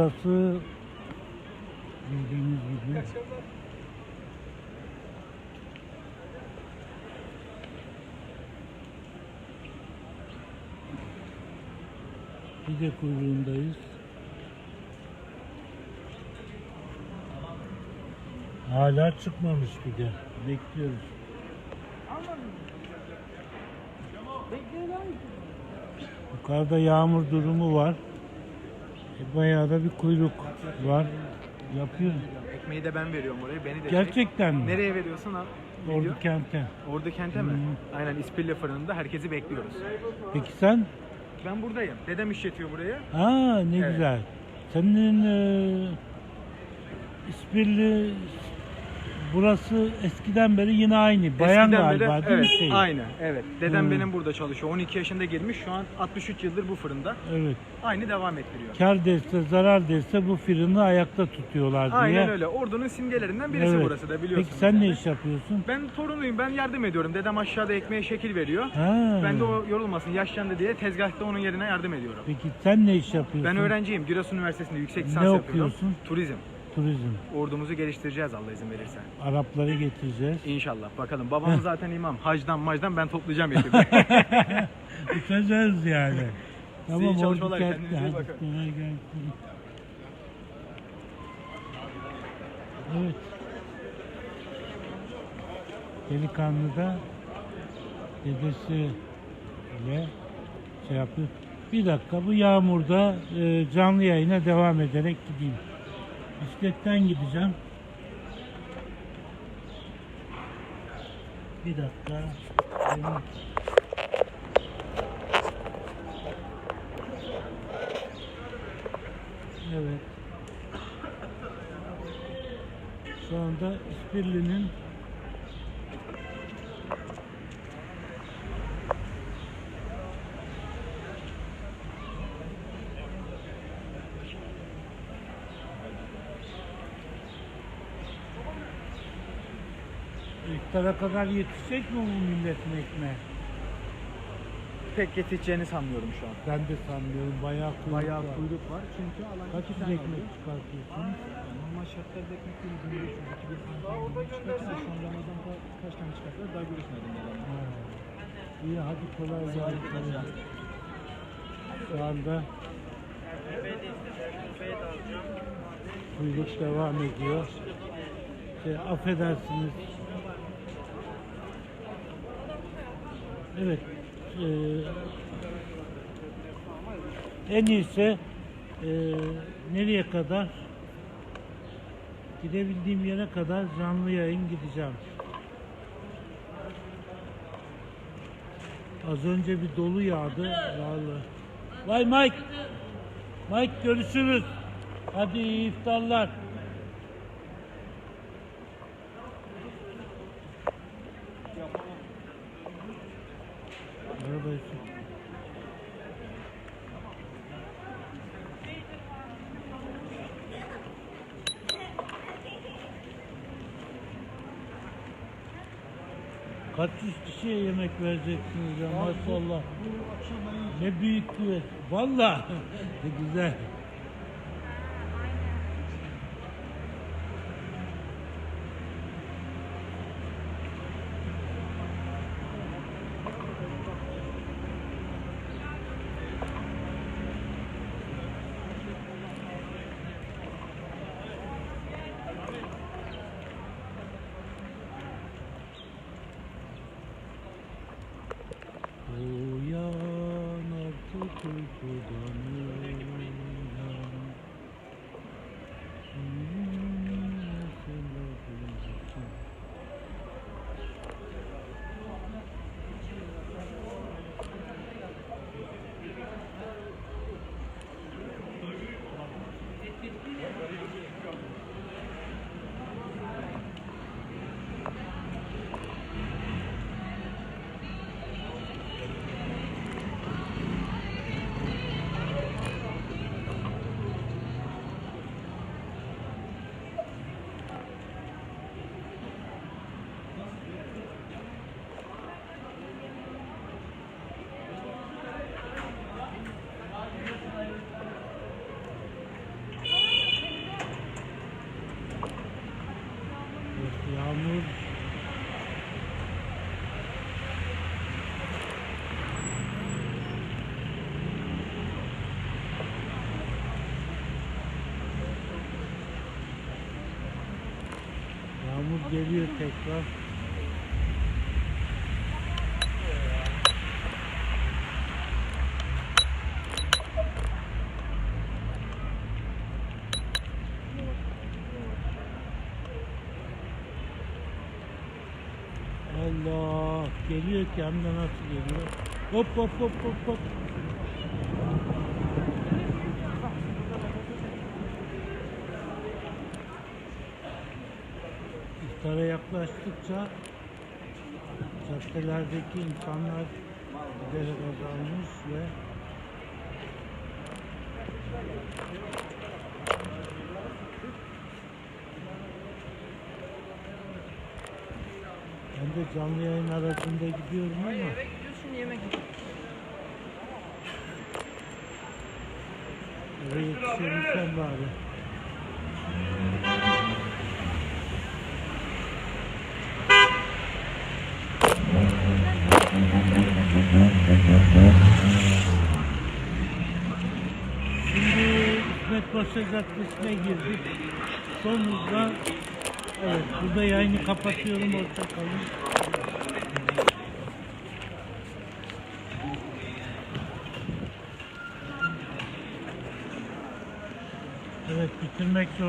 burası bildiğiniz gibi pide kuyruğundayız. Hala çıkmamış pide. Bekliyoruz. Yukarıda yağmur durumu var. E, bayağı da bir kuyruk var. Yapıyor. Ekmeği de ben veriyorum oraya. Beni de çek. Gerçekten mi? Nereye veriyorsun abi? Ordu Video? kente. Ordu kente mi? Aynen İspirli fırınında herkesi bekliyoruz. Peki sen? Ben buradayım. Dedem işletiyor burayı. Aa ne Evet. güzel. Senin e, İspirli burası eskiden beri yine aynı. Bayan Eskiden beri- galiba değil evet? Şey? Aynen, evet. Dedem Hmm. benim burada çalışıyor. 12 yaşında girmiş. Şu an 63 yıldır bu fırında. Evet. Aynı devam ettiriyor. Kar derse zarar derse bu fırını ayakta tutuyorlar diye. Aynen öyle. Ordunun simgelerinden birisi Evet. burası da biliyorsunuz. Peki sen ne yani. iş yapıyorsun? Ben torunuyum. Ben yardım ediyorum. Dedem aşağıda ekmeğe şekil veriyor. Ha. Ben de o yorulmasın, yaşlandı diye tezgahta onun yerine yardım ediyorum. Peki sen ne iş yapıyorsun? Ben öğrenciyim. Giresun Üniversitesi'nde yüksek lisans Ne yapıyorum. okuyorsun? Turizm. Turizm. Ordumuzu geliştireceğiz Allah izin verirse. Arapları getireceğiz. İnşallah. Bakalım. Babam zaten imam. Hacdan macdan ben toplayacağım ekibi. Uçacağız yani. Tamam iyi çalışmalar, kendinize iyi bakın. Hadi kolay gelsin. Evet. Delikanlı da dedesiyle şey yapıyor. Bir dakika bu yağmurda e, canlı yayına devam ederek gideyim. Bisikletten gideceğim. Bir dakika. Benim Evet. Şu anda İspirli'nin İftara kadar yetişecek mi bu milletin ekmeği? Pek yetişeceğini sanmıyorum şu an. Ben de sanmıyorum. Bayağı kuyruk Bayağı var. kuyruk var çünkü alan Kaç iki yüz tane ekmek alıyor. çıkartıyorsunuz? Normal şartlarda ekmek değil, 1500, 2000 tane falan çıkartıyor. Şu an Ramazan'da kaç tane çıkartıyor daha görüşmedim. Ha. İyi hadi kolay gelsin. Şu anda kuyruk devam ediyor. Şey, affedersiniz. Evet. eee, en iyisi eee, nereye kadar? Gidebildiğim yere kadar canlı yayın gideceğim. Az önce bir dolu yağdı. Vallahi. Vay Mike. Mike görüşürüz. Hadi iyi iftarlar. Kaç yüz kişiye yemek vereceksiniz ya maşallah. Ne büyük küvet. Valla ne güzel. Thank you. Yağmur Yağmur geliyor tekrar. Allah geliyor ki nasıl geliyor. Hop hop hop hop hop. İftara yaklaştıkça caddelerdeki insanlar giderek azalmış ve ben de canlı yayın aracında gidiyorum ama Eve gidiyorsun yemek eve yetişebilsem bari. Şimdi İsmet Paşa Caddesi'ne girdik. Son hızla evet burada yayını kapatıyorum. Hoşça kalın. Evet bitirmek zor.